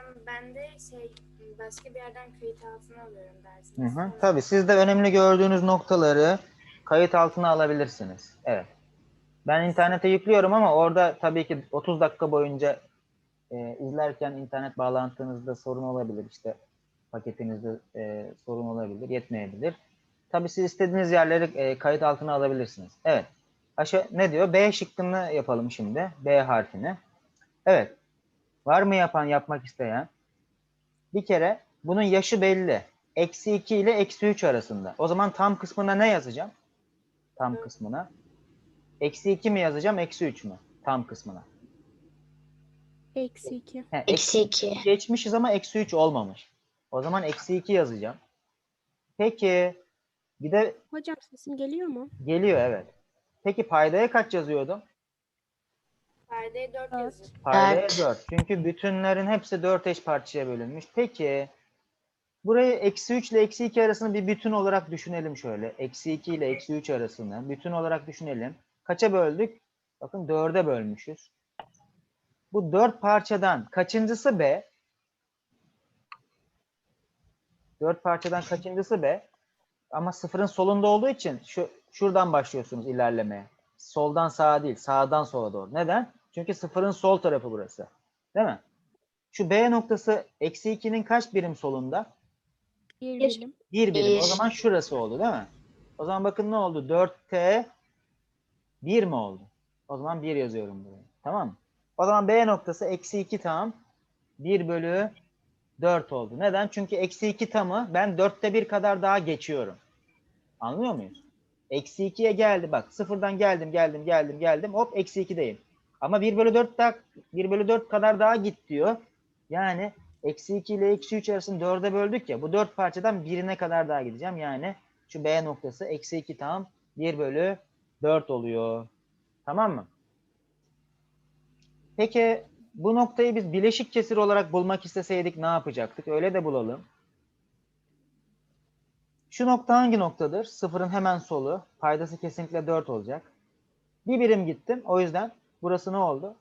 Hocam ben de şey başka bir yerden kayıt altına alıyorum Hı dersini. hı. Tabii siz de önemli gördüğünüz noktaları kayıt altına alabilirsiniz. Evet. Ben internete yüklüyorum ama orada tabii ki 30 dakika boyunca e, izlerken internet bağlantınızda sorun olabilir. İşte paketinizde e, sorun olabilir, yetmeyebilir. Tabii siz istediğiniz yerleri e, kayıt altına alabilirsiniz. Evet. Aşağı ne diyor? B şıkkını yapalım şimdi. B harfini. Evet. Var mı yapan, yapmak isteyen? Bir kere bunun yaşı belli. Eksi 2 ile eksi 3 arasında. O zaman tam kısmına ne yazacağım? Tam kısmına. Eksi 2 mi yazacağım, eksi 3 mü? Tam kısmına. Eksi 2. He, Eksi 2. geçmişiz ama eksi 3 olmamış. O zaman eksi 2 yazacağım. Peki bir de Hocam sesim geliyor mu? geliyor evet. Peki paydaya kaç yazıyordum? Perdeye 4 Evet. yazıyor. Evet. 4. Çünkü bütünlerin hepsi 4 eş parçaya bölünmüş. Peki burayı eksi 3 ile eksi 2 arasını bir bütün olarak düşünelim şöyle. Eksi 2 ile eksi 3 arasını bütün olarak düşünelim. Kaça böldük? Bakın 4'e bölmüşüz. Bu 4 parçadan kaçıncısı B? 4 parçadan kaçıncısı B? Ama sıfırın solunda olduğu için şu şuradan başlıyorsunuz ilerlemeye. Soldan sağa değil, sağdan sola doğru. Neden? Çünkü sıfırın sol tarafı burası. Değil mi? Şu B noktası eksi 2'nin kaç birim solunda? Bir Bir. birim. Bir birim. O zaman şurası oldu değil mi? O zaman bakın ne oldu? 4T 1 mi oldu? O zaman 1 yazıyorum buraya. Tamam mı? O zaman B noktası eksi 2 tam 1 bölü 4 oldu. Neden? Çünkü eksi 2 tamı ben 4'te 1 kadar daha geçiyorum. Anlıyor muyuz? Eksi 2'ye geldi bak. Sıfırdan geldim geldim geldim geldim. Hop eksi 2'deyim. Ama 1 bölü 4 daha 1 bölü 4 kadar daha git diyor. Yani eksi 2 ile eksi 3 arasını 4'e böldük ya. Bu 4 parçadan birine kadar daha gideceğim. Yani şu B noktası eksi 2 tam 1 bölü 4 oluyor. Tamam mı? Peki bu noktayı biz bileşik kesir olarak bulmak isteseydik ne yapacaktık? Öyle de bulalım. Şu nokta hangi noktadır? Sıfırın hemen solu. Paydası kesinlikle 4 olacak. Bir birim gittim. O yüzden burası ne oldu?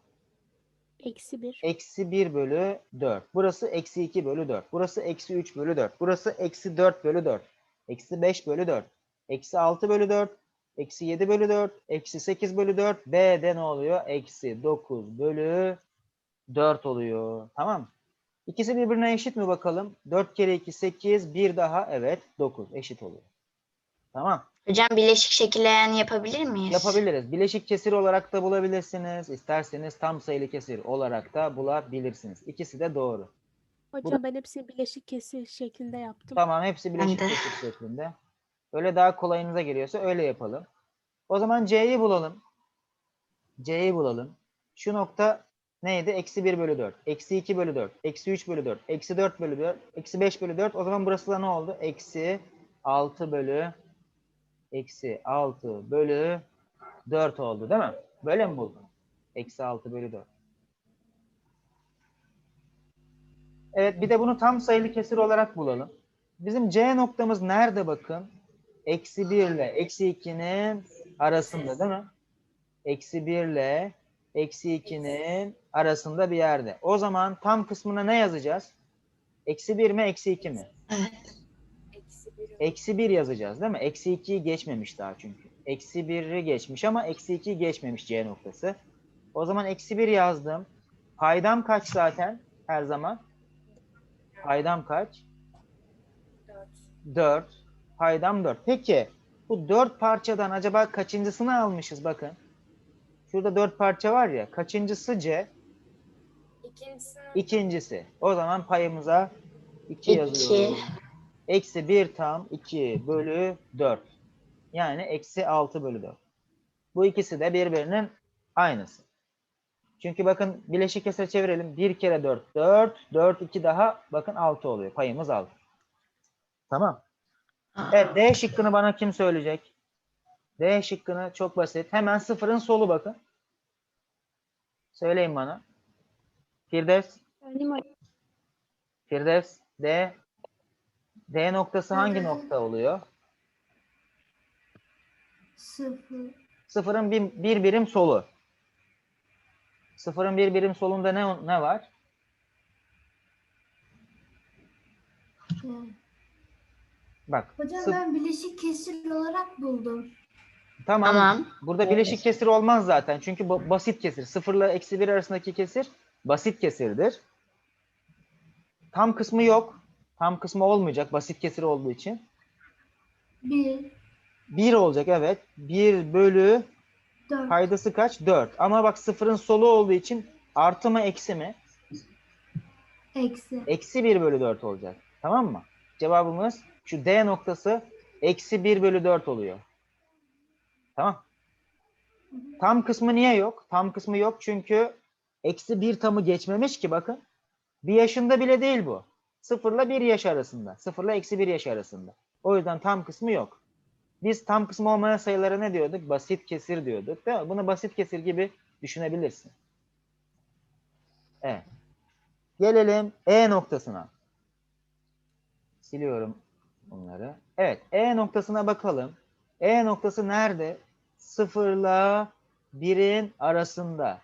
Eksi 1. Eksi 1 bölü 4. Burası eksi 2 bölü 4. Burası eksi 3 bölü 4. Burası eksi 4 bölü 4. Eksi 5 bölü 4. Eksi 6 bölü 4. Eksi 7 bölü 4. Eksi 8 bölü 4. B'de ne oluyor? Eksi 9 bölü 4 oluyor. Tamam mı? İkisi birbirine eşit mi bakalım? 4 kere 2 8. Bir daha evet 9 eşit oluyor. Tamam. Hocam bileşik şekilleyen yapabilir miyiz? Yapabiliriz. Bileşik kesir olarak da bulabilirsiniz. İsterseniz tam sayılı kesir olarak da bulabilirsiniz. İkisi de doğru. Hocam ben hepsini bileşik kesir şeklinde yaptım. Tamam hepsi bileşik kesir şeklinde. Öyle daha kolayınıza geliyorsa öyle yapalım. O zaman C'yi bulalım. C'yi bulalım. Şu nokta neydi? Eksi 1 bölü 4. Eksi 2 bölü 4. Eksi 3 bölü 4. Eksi 4 bölü 4. Eksi 5 bölü 4. O zaman burası da ne oldu? Eksi 6 bölü eksi 6 bölü 4 oldu değil mi? Böyle mi buldun? Eksi 6 bölü 4. Evet bir de bunu tam sayılı kesir olarak bulalım. Bizim C noktamız nerede bakın? Eksi 1 ile eksi 2'nin arasında değil mi? Eksi 1 ile eksi 2'nin arasında bir yerde. O zaman tam kısmına ne yazacağız? Eksi 1 mi eksi 2 mi? 1 Eksi 1 yazacağız değil mi? Eksi 2'yi geçmemiş daha çünkü. Eksi 1'i geçmiş ama eksi 2'yi geçmemiş C noktası. O zaman eksi 1 yazdım. Paydam kaç zaten her zaman? Paydam kaç? 4. 4. Paydam 4. Peki bu 4 parçadan acaba kaçıncısını almışız bakın. Şurada 4 parça var ya. Kaçıncısı C? İkincisini İkincisi. O zaman payımıza 2 İki. yazıyoruz. Eksi 1 tam 2 bölü 4. Yani eksi 6 bölü 4. Bu ikisi de birbirinin aynısı. Çünkü bakın bileşik kesre çevirelim. 1 kere 4 4. 4 2 daha bakın 6 oluyor. Payımız 6. Tamam. Evet D şıkkını bana kim söyleyecek? D şıkkını çok basit. Hemen sıfırın solu bakın. Söyleyin bana. Firdevs. Firdevs D D noktası hangi nokta oluyor? Sıfır. Sıfırın bir, bir birim solu. Sıfırın bir birim solunda ne ne var? Bak. Hocam sıf- ben bileşik kesir olarak buldum. Tamam. Tamam. Burada bileşik kesir olmaz zaten. Çünkü bu basit kesir. Sıfırla eksi bir arasındaki kesir basit kesirdir. Tam kısmı yok. Tam kısmı olmayacak basit kesir olduğu için. 1, 1 olacak evet. 1 bölü 4, paydası kaç? 4. Ama bak sıfırın solu olduğu için artı mı eksi mi? eksi. Eksi 1 bölü 4 olacak. Tamam mı? Cevabımız şu D noktası eksi 1 bölü 4 oluyor. Tamam. Tam kısmı niye yok? Tam kısmı yok çünkü eksi 1 tamı geçmemiş ki bakın. Bir yaşında bile değil bu. Sıfırla 1 yaş arasında. Sıfırla eksi 1 yaş arasında. O yüzden tam kısmı yok. Biz tam kısmı olmayan sayılara ne diyorduk? Basit kesir diyorduk. Değil mi? Bunu basit kesir gibi düşünebilirsin. Evet. Gelelim E noktasına. Siliyorum bunları. Evet, E noktasına bakalım. E noktası nerede? Sıfırla birin arasında.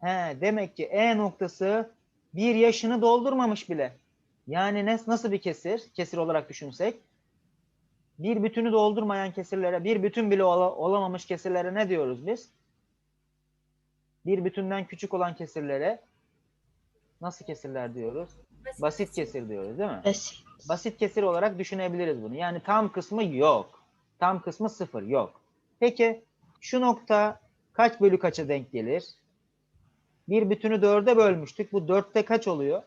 He, demek ki E noktası bir yaşını doldurmamış bile. Yani ne, nasıl bir kesir? Kesir olarak düşünsek. Bir bütünü doldurmayan kesirlere, bir bütün bile ola- olamamış kesirlere ne diyoruz biz? Bir bütünden küçük olan kesirlere nasıl kesirler diyoruz? Basit kesir diyoruz değil mi? Basit. Basit kesir olarak düşünebiliriz bunu. Yani tam kısmı yok. Tam kısmı sıfır yok. Peki şu nokta kaç bölü kaça denk gelir? Bir bütünü dörde bölmüştük. Bu dörtte kaç oluyor?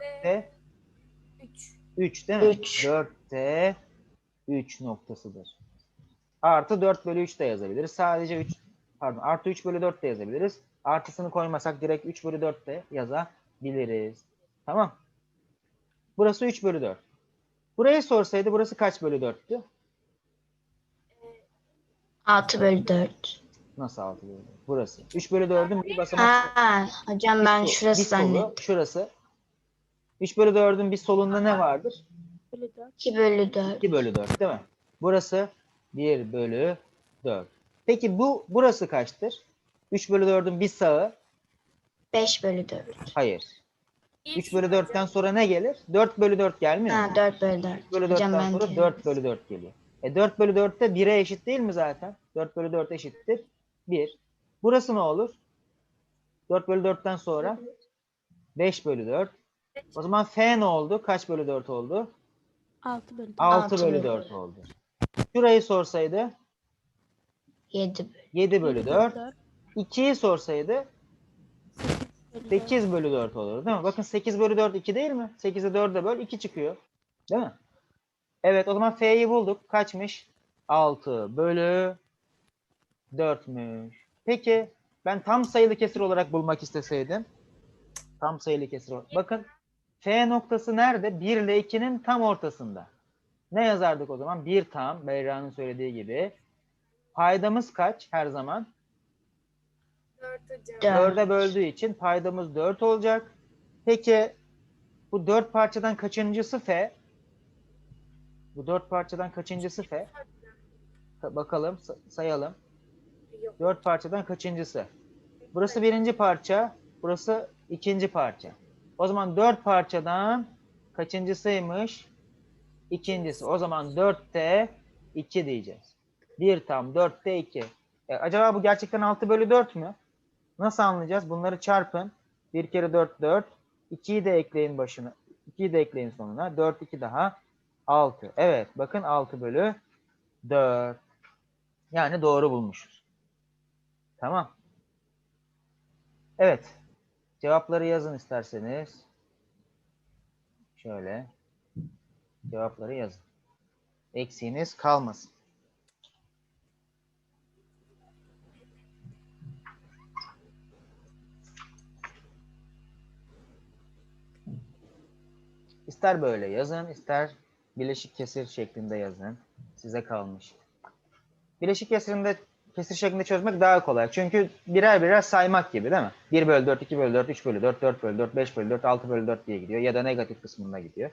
Dörtte De 3. 3 değil mi? Üç. 4'te 3 noktasıdır. Artı 4 bölü 3 de yazabiliriz. Sadece 3 pardon artı 3 bölü 4 de yazabiliriz. Artısını koymasak direkt 3 bölü 4 de yazabiliriz. Tamam. Burası 3 bölü 4. Burayı sorsaydı burası kaç bölü 4'tü? 6 bölü 4. Nasıl 6 bölü 4? Burası. 3 bölü 4'ün bir basamak Ha, hocam ben şurası zannettim. şurası. 3 bölü 4'ün bir solunda ne vardır? Bölü 4. 2 bölü 4. 2 bölü 4 değil mi? Burası 1 bölü 4. Peki bu burası kaçtır? 3 bölü 4'ün bir sağı? 5 bölü 4. Hayır. 3 bölü 4'ten sonra ne gelir? 4 bölü 4 gelmiyor mu? Ha 4 bölü 4. 3 bölü Hocam 4'ten ben sonra de- 4 bölü 4 geliyor. E 4 bölü 4 de 1'e eşit değil mi zaten? 4 bölü 4 eşittir 1. Burası ne olur? 4 bölü 4'ten sonra 5 bölü 4. O zaman F ne oldu? Kaç bölü 4 oldu? 6 bölü 4. 6 Altı bölü bölü 4 oldu. Şurayı sorsaydı 7 bölü. 7 bölü 4. 4. 2'yi sorsaydı 8 bölü 4. 8 bölü 4 olur değil mi? Bakın 8 bölü 4 2 değil mi? 8'i 4'e böl 2 çıkıyor. Değil mi? Evet o zaman F'yi bulduk. Kaçmış? 6 bölü 4'müş. Peki ben tam sayılı kesir olarak bulmak isteseydim. Tam sayılı kesir olarak. Bakın F noktası nerede? 1 ile 2'nin tam ortasında. Ne yazardık o zaman? 1 tam. Beyra'nın söylediği gibi. Paydamız kaç her zaman? 4 hocam. Dört. 4'e böldüğü için paydamız 4 olacak. Peki bu 4 parçadan kaçıncısı F? Bu 4 parçadan kaçıncısı F? Ka- Bakalım sa- sayalım. Yok. 4 parçadan kaçıncısı? Burası birinci parça, burası ikinci parça. O zaman 4 parçadan kaçıncısıymış? İkincisi. O zaman 4'te 2 diyeceğiz. 1 tam 4'te 2. E, acaba bu gerçekten 6 bölü 4 mü? Nasıl anlayacağız? Bunları çarpın. 1 kere 4 4. 2'yi de ekleyin başına. 2'yi de ekleyin sonuna. 4 2 daha 6. Evet bakın 6 bölü 4. Yani doğru bulmuşuz. Tamam. Evet. Cevapları yazın isterseniz. Şöyle. Cevapları yazın. Eksiğiniz kalmasın. İster böyle yazın, ister bileşik kesir şeklinde yazın. Size kalmış. Bileşik kesirinde kesir şeklinde çözmek daha kolay. Çünkü birer birer saymak gibi değil mi? 1 bölü 4, 2 bölü 4, 3 bölü 4, 4 bölü 4, 5 bölü 4, 6 bölü 4 diye gidiyor. Ya da negatif kısmına gidiyor.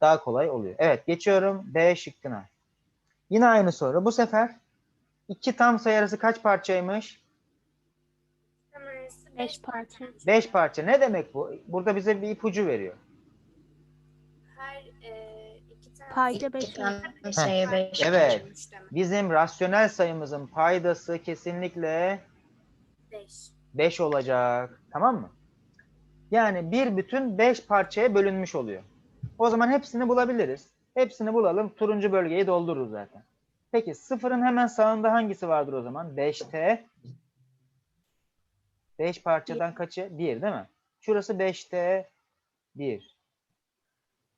Daha kolay oluyor. Evet geçiyorum B şıkkına. Yine aynı soru. Bu sefer iki tam sayı arası kaç parçaymış? Hemen 5 parça. 5 parça. Ne demek bu? Burada bize bir ipucu veriyor. Payda İki 5 tane sayı 5. Evet. Bizim rasyonel sayımızın paydası kesinlikle 5. 5 olacak. Tamam mı? Yani bir bütün 5 parçaya bölünmüş oluyor. O zaman hepsini bulabiliriz. Hepsini bulalım. Turuncu bölgeyi doldururuz zaten. Peki sıfırın hemen sağında hangisi vardır o zaman? 5T. 5 parçadan kaçı? 1 değil mi? Şurası 5T 1.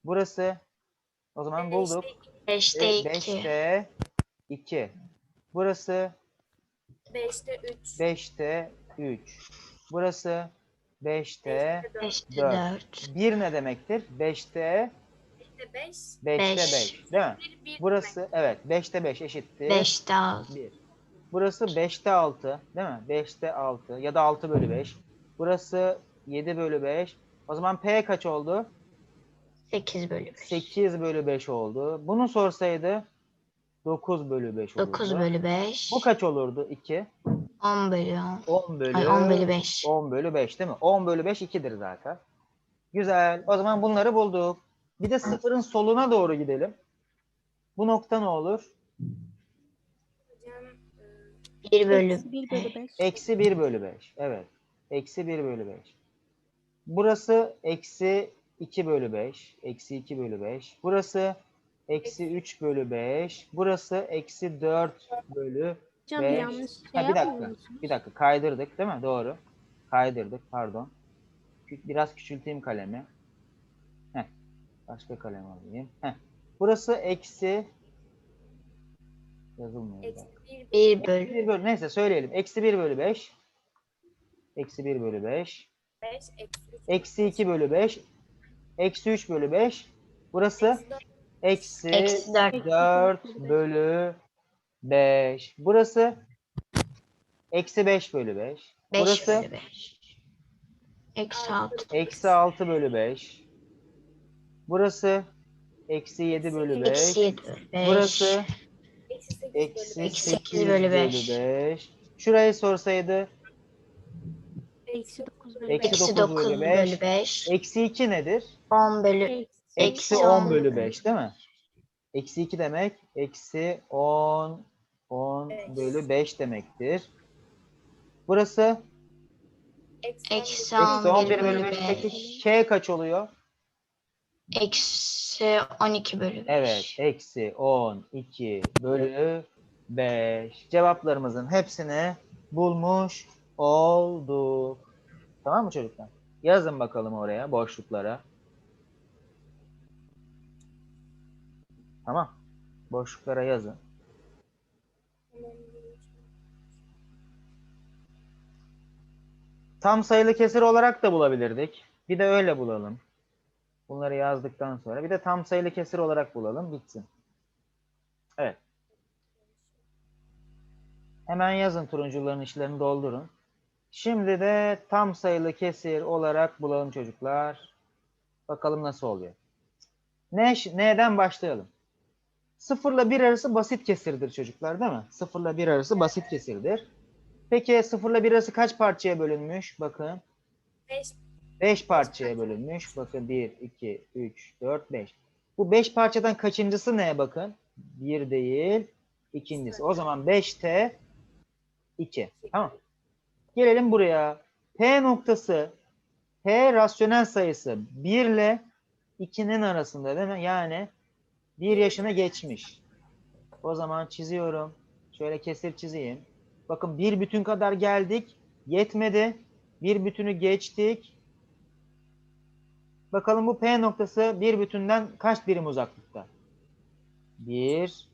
Burası o zaman bulduk. 5'te 2. 5T 2. Burası 5'te 3. 5'te 3. Burası 5'te 5'te Dört. 4. 1 ne demektir? 5'te 5'te 5. 5'te Beş. 5 değil mi? 1 1 Burası evet 5'te 5 eşittir. 5'te 6. 1. Burası 5'te 6 değil mi? 5'te 6 ya da 6 bölü 5. Burası 7 bölü 5. O zaman P kaç oldu? 8 bölü 5. 8 bölü 5 oldu. Bunu sorsaydı 9 bölü 5 olurdu. 9 bölü 5. Bu kaç olurdu? 2. 10 bölü 10. 10 bölü Ay 10 bölü 5. 10 bölü 5 değil mi? 10 bölü 5 2'dir zaten. Güzel. O zaman bunları bulduk. Bir de sıfırın soluna doğru gidelim. Bu nokta ne olur? Hocam e, 1 bölü 1 bölü 5. Eksi 1 bölü 5. Evet. Eksi 1 bölü 5. Burası eksi 2 bölü 5. Eksi 2 bölü 5. Burası eksi 3 bölü 5. Burası eksi 4 bölü Hocam beş. yanlış şey Ha, bir dakika. yapmıyor musunuz? Bir dakika kaydırdık değil mi? Doğru. Kaydırdık pardon. Biraz küçülteyim kalemi. Heh. Başka kalem alayım. Heh. Burası eksi yazılmıyor. eksi dakika. 1 1 bölü Eksi 1 bölü neyse söyleyelim. Eksi 1 bölü 5. Eksi 1 bölü 5. 5 eksi 3. Eksi 2 bölü 5. Eksi 3 bölü 5. Burası eksi eksi 4. 4 bölü 5. Burası eksi 5 bölü 5. 5 Burası bölü 5. Eksi 6. eksi 6 bölü 5. Burası eksi 7 bölü 5. Eksi 7 bölü 5. Burası Eksi 8 eksi bölü 8 8 bölü bölü beş. 5. Şurayı sorsaydı Eksi 9 bölü Eksi 5. Eksi 9 9 bölü bölü beş. 5. eksi 2 nedir? 10 bölü Eksi Eksi Eksi 10 on. bölü 5 değil mi? Eksi 2 demek eksi 10 10 Beş. bölü 5 demektir. Burası Eksi Eksi on eksi 11 11 bölü bölü 5. Peki beş. K kaç oluyor? eksi 12 bölü 5. Evet. Eksi 12 bölü 5. Cevaplarımızın hepsini bulmuş olduk. Tamam mı çocuklar? Yazın bakalım oraya boşluklara. Tamam. Boşluklara yazın. Tam sayılı kesir olarak da bulabilirdik. Bir de öyle bulalım. Bunları yazdıktan sonra bir de tam sayılı kesir olarak bulalım bitsin. Evet. Hemen yazın turuncuların içlerini doldurun. Şimdi de tam sayılı kesir olarak bulalım çocuklar. Bakalım nasıl oluyor. Ne, neden başlayalım? Sıfırla bir arası basit kesirdir çocuklar değil mi? Sıfırla bir arası basit kesirdir. Peki sıfırla bir arası kaç parçaya bölünmüş? Bakın. 5 5 parçaya bölünmüş. Bakın 1, 2, 3, 4, 5. Bu 5 parçadan kaçıncısı neye bakın? 1 değil. ikincisi. O zaman 5T 2. Tamam. Gelelim buraya. P noktası P rasyonel sayısı 1 ile 2'nin arasında değil mi? Yani 1 yaşına geçmiş. O zaman çiziyorum. Şöyle kesir çizeyim. Bakın bir bütün kadar geldik. Yetmedi. Bir bütünü geçtik. Bakalım bu P noktası bir bütünden kaç birim uzaklıkta? 1,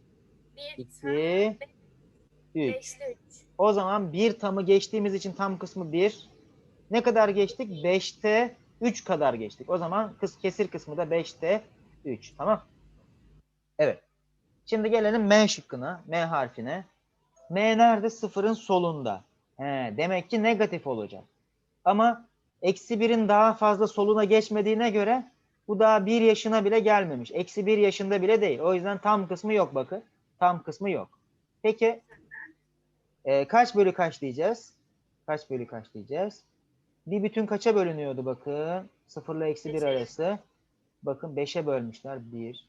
1 2, 3. 5'te 3. O zaman bir tamı geçtiğimiz için tam kısmı 1. Ne kadar geçtik? 5'te 3 kadar geçtik. O zaman kesir kısmı da 5'te 3. Tamam. Evet. Şimdi gelelim M şıkkına. M harfine. M nerede? Sıfırın solunda. He, demek ki negatif olacak. Ama eksi birin daha fazla soluna geçmediğine göre bu daha bir yaşına bile gelmemiş. Eksi bir yaşında bile değil. O yüzden tam kısmı yok bakın. Tam kısmı yok. Peki e, kaç bölü kaç diyeceğiz? Kaç bölü kaç diyeceğiz? Bir bütün kaça bölünüyordu bakın? 0 ile eksi 1 Beşe. arası. Bakın 5'e bölmüşler. 1,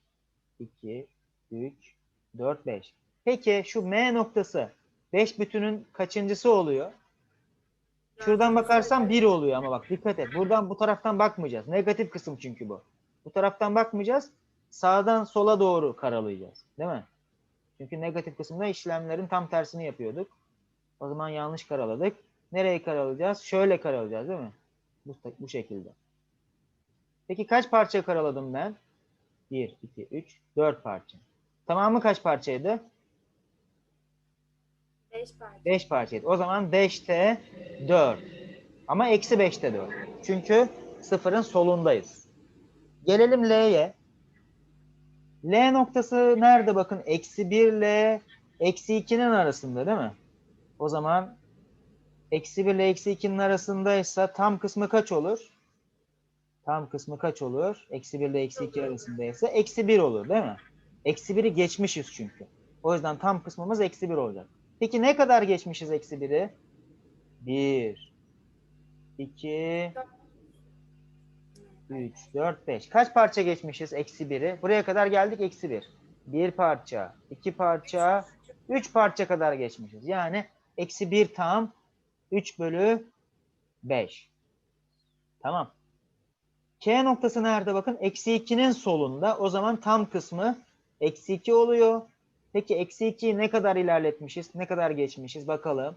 2, 3, 4, 5. Peki şu M noktası 5 bütünün kaçıncısı oluyor? Şuradan bakarsam 1 oluyor ama bak dikkat et. Buradan bu taraftan bakmayacağız. Negatif kısım çünkü bu. Bu taraftan bakmayacağız. Sağdan sola doğru karalayacağız. Değil mi? Çünkü negatif kısımda işlemlerin tam tersini yapıyorduk. O zaman yanlış karaladık. Nereye karalayacağız? Şöyle karalayacağız değil mi? Bu, bu şekilde. Peki kaç parça karaladım ben? 1, 2, 3, 4 parça. Tamamı kaç parçaydı? 5 parça. 5 parçaydı. O zaman 5'te 4. Ama eksi 5'te 4. Çünkü sıfırın solundayız. Gelelim L'ye. L noktası nerede bakın? Eksi 1 ile eksi 2'nin arasında değil mi? O zaman eksi 1 ile eksi 2'nin arasındaysa tam kısmı kaç olur? Tam kısmı kaç olur? Eksi 1 ile eksi 2 arasındaysa eksi 1 olur değil mi? Eksi 1'i geçmişiz çünkü. O yüzden tam kısmımız eksi 1 olacak. Peki ne kadar geçmişiz eksi 1'i? 1, 2, 3, 4, 5. Kaç parça geçmişiz eksi 1'i? Buraya kadar geldik eksi 1. 1 parça, 2 parça, 3 parça kadar geçmişiz. Yani eksi 1 tam 3 bölü 5. Tamam. K noktası nerede bakın? Eksi 2'nin solunda. O zaman tam kısmı eksi 2 oluyor. Peki eksi 2'yi ne kadar ilerletmişiz? Ne kadar geçmişiz? Bakalım.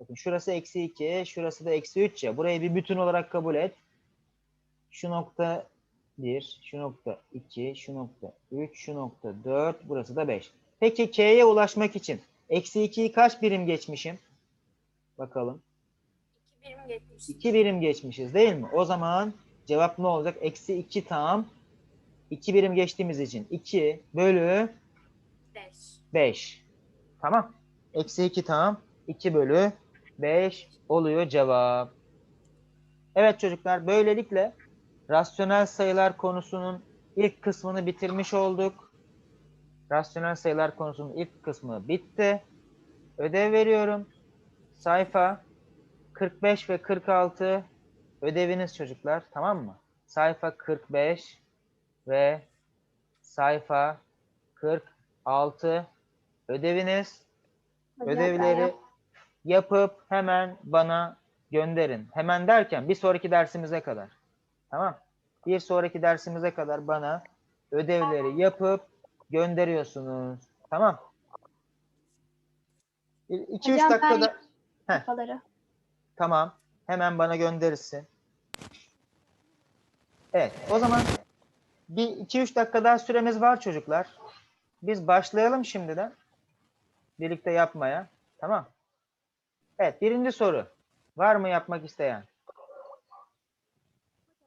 Bakın şurası eksi 2, şurası da eksi 3 ya. Burayı bir bütün olarak kabul et. Şu nokta 1, şu nokta 2, şu nokta 3, şu nokta 4, burası da 5. Peki K'ye ulaşmak için eksi 2'yi kaç birim geçmişim? Bakalım. 2 birim geçmiş. 2 birim geçmişiz değil mi? O zaman cevap ne olacak? Eksi 2 tam 2 birim geçtiğimiz için 2 bölü 5. 5. Tamam. Eksi 2 tam 2 bölü 5 oluyor cevap. Evet çocuklar böylelikle rasyonel sayılar konusunun ilk kısmını bitirmiş olduk. Rasyonel sayılar konusunun ilk kısmı bitti. Ödev veriyorum. Sayfa 45 ve 46 ödeviniz çocuklar tamam mı? Sayfa 45 ve sayfa 46 ödeviniz. Ödevleri yapıp hemen bana gönderin. Hemen derken bir sonraki dersimize kadar. Tamam. Bir sonraki dersimize kadar bana ödevleri yapıp gönderiyorsunuz. Tamam. 2-3 Hocam ben dakikada Heh. Kafaları. Tamam. Hemen bana gönderirsin. Evet. O zaman bir 2-3 dakika daha süremiz var çocuklar. Biz başlayalım şimdiden. Birlikte yapmaya. Tamam. Evet. Birinci soru. Var mı yapmak isteyen?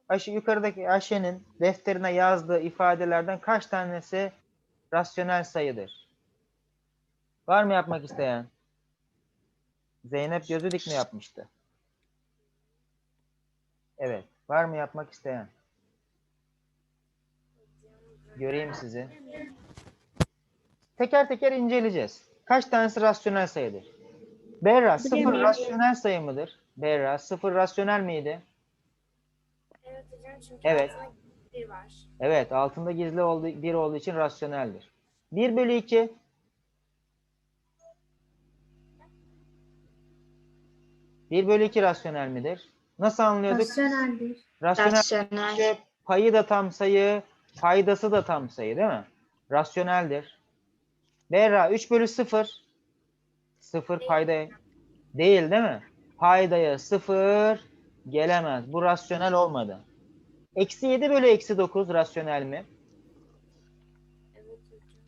Ayşe, yukarıdaki Ayşe'nin defterine yazdığı ifadelerden kaç tanesi rasyonel sayıdır? Var mı yapmak isteyen? Zeynep gözü dik mi yapmıştı? Evet. Var mı yapmak isteyen? Göreyim sizi. Teker teker inceleyeceğiz. Kaç tanesi rasyonel sayıdır? Berra sıfır rasyonel sayı mıdır? Berra sıfır rasyonel miydi? Evet hocam çünkü Evet. altında 1 var. Evet. Altında gizli olduğu, bir olduğu için rasyoneldir. 1 bölü 2 1 bölü 2 rasyonel midir? Nasıl anlıyorduk? Rasyoneldir. Rasyonel Rasyonel. Payı da tam sayı, paydası da tam sayı değil mi? Rasyoneldir. Berra 3 bölü 0. 0 payda değil değil mi? Paydaya 0 gelemez. Bu rasyonel olmadı. Eksi 7 bölü eksi 9 rasyonel mi?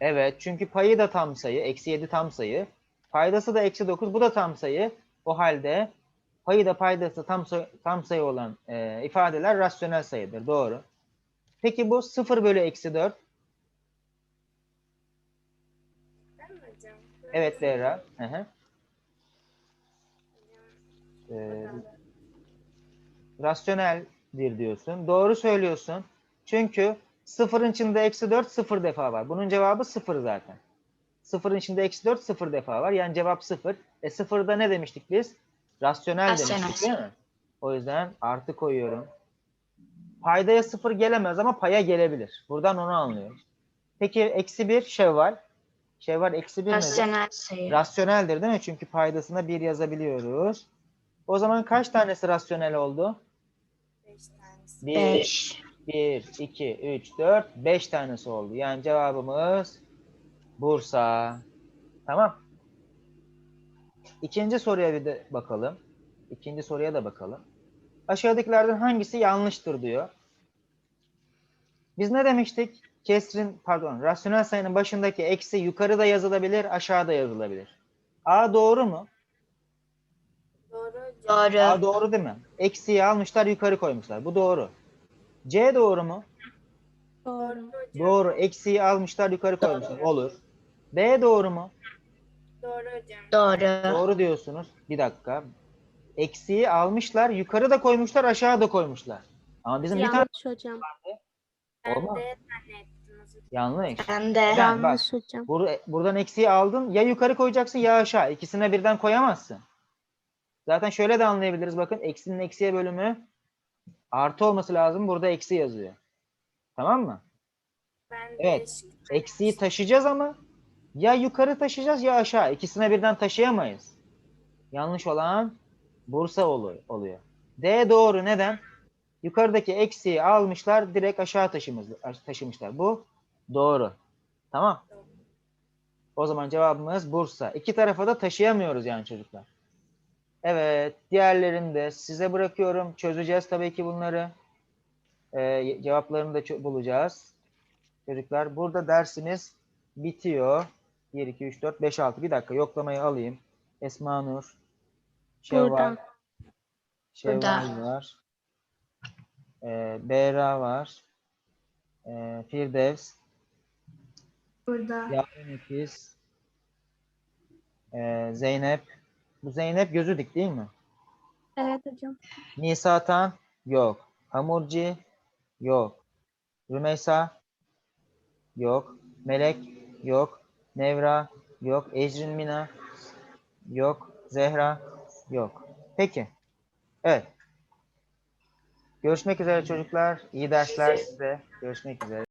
Evet. Çünkü payı da tam sayı. Eksi 7 tam sayı. Paydası da eksi 9. Bu da tam sayı. O halde payı da paydası tam tam sayı olan e, ifadeler rasyonel sayıdır. Doğru. Peki bu 0 bölü eksi 4. Ben mi hocam? Evet Berra. Hı hı. Ee, rasyoneldir diyorsun. Doğru söylüyorsun. Çünkü sıfırın içinde eksi 4 sıfır defa var. Bunun cevabı sıfır zaten. Sıfırın içinde eksi 4 sıfır defa var. Yani cevap sıfır. E sıfırda ne demiştik biz? Rasyonel Rasyonel. demiştik değil mi? O yüzden artı koyuyorum. Paydaya sıfır gelemez ama paya gelebilir. Buradan onu anlıyoruz. Peki eksi 1 şevval. Şevval eksi 1 nedir? Rasyonel sayı. Rasyoneldir değil mi? Çünkü paydasına 1 yazabiliyoruz. O zaman kaç tanesi rasyonel oldu? 5 tanesi. 1, 5. 1, 2, 3, 4, 5 tanesi oldu. Yani cevabımız Bursa. Tamam. İkinci soruya bir de bakalım. İkinci soruya da bakalım. Aşağıdakilerden hangisi yanlıştır diyor. Biz ne demiştik? Kesrin, pardon, rasyonel sayının başındaki eksi yukarıda yazılabilir, aşağıda yazılabilir. A doğru mu? Doğru. Doğru. A doğru değil mi? Eksiyi almışlar, yukarı koymuşlar. Bu doğru. C doğru mu? Doğru Doğru. Eksiyi almışlar yukarı koymuşlar. Olur. B doğru mu? Doğru hocam. Doğru. Doğru diyorsunuz. Bir dakika. Eksiyi almışlar yukarı da koymuşlar aşağı da koymuşlar. Ama bizim bir tane Yanlış hocam. Ben Olmaz. de yanlış. Ben de. Neden? Bak. Yanlış hocam. Bur- buradan eksiyi aldın ya yukarı koyacaksın ya aşağı. İkisine birden koyamazsın. Zaten şöyle de anlayabiliriz. Bakın eksinin eksiye bölümü artı olması lazım. Burada eksi yazıyor. Tamam mı? Ben de Evet. şık- Eksiyi taşıyacağız ama ya yukarı taşıyacağız ya aşağı. İkisine birden taşıyamayız. Yanlış olan Bursa olu- oluyor. D doğru. Neden? Yukarıdaki eksiği almışlar direkt aşağı taşımış, taşımışlar. Bu doğru. Tamam. O zaman cevabımız Bursa. İki tarafa da taşıyamıyoruz yani çocuklar. Evet. Diğerlerini de size bırakıyorum. Çözeceğiz tabii ki bunları. Ee, cevaplarını da bulacağız. Çocuklar burada dersimiz bitiyor. 1, 2, 3, 4, 5, 6. Bir dakika yoklamayı alayım. Esma Nur. Şevval. Burada. Şevval var. Ee, Berra var. Ee, Firdevs. Burada. Yavrum İkiz. Ee, Zeynep. Bu Zeynep gözü dik değil mi? Evet hocam. Nisa Tan? Yok. Hamurci? Yok. Rümeysa? Yok. Melek? Yok. Nevra? Yok. Ecrin Mina? Yok. Zehra? Yok. Peki. Evet. Görüşmek üzere çocuklar. İyi dersler size. Görüşmek üzere.